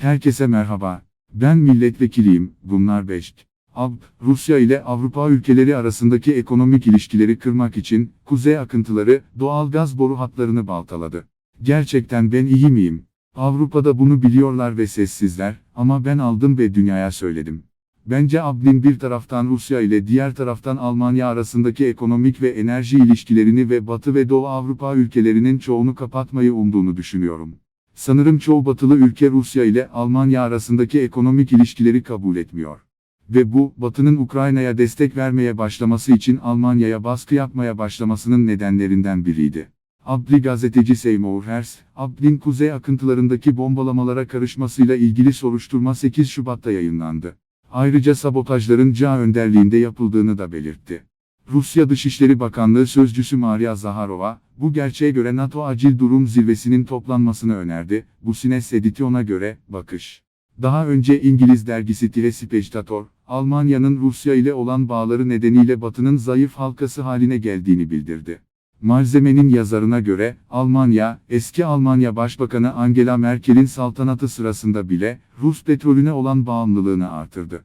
Herkese merhaba. Ben milletvekiliyim, bunlar 5. AB, Rusya ile Avrupa ülkeleri arasındaki ekonomik ilişkileri kırmak için, kuzey akıntıları, doğal gaz boru hatlarını baltaladı. Gerçekten ben iyi miyim? Avrupa'da bunu biliyorlar ve sessizler, ama ben aldım ve dünyaya söyledim. Bence AB'nin bir taraftan Rusya ile diğer taraftan Almanya arasındaki ekonomik ve enerji ilişkilerini ve Batı ve Doğu Avrupa ülkelerinin çoğunu kapatmayı umduğunu düşünüyorum. Sanırım çoğu batılı ülke Rusya ile Almanya arasındaki ekonomik ilişkileri kabul etmiyor. Ve bu, Batı'nın Ukrayna'ya destek vermeye başlaması için Almanya'ya baskı yapmaya başlamasının nedenlerinden biriydi. Abli gazeteci Seymour Hersh, Abdi'nin kuzey akıntılarındaki bombalamalara karışmasıyla ilgili soruşturma 8 Şubat'ta yayınlandı. Ayrıca sabotajların CA önderliğinde yapıldığını da belirtti. Rusya Dışişleri Bakanlığı Sözcüsü Maria Zaharova, bu gerçeğe göre NATO acil durum zirvesinin toplanmasını önerdi. Bu Sines Edition'a göre, bakış. Daha önce İngiliz dergisi Tire Spectator, Almanya'nın Rusya ile olan bağları nedeniyle Batı'nın zayıf halkası haline geldiğini bildirdi. Malzemenin yazarına göre, Almanya, eski Almanya Başbakanı Angela Merkel'in saltanatı sırasında bile, Rus petrolüne olan bağımlılığını artırdı.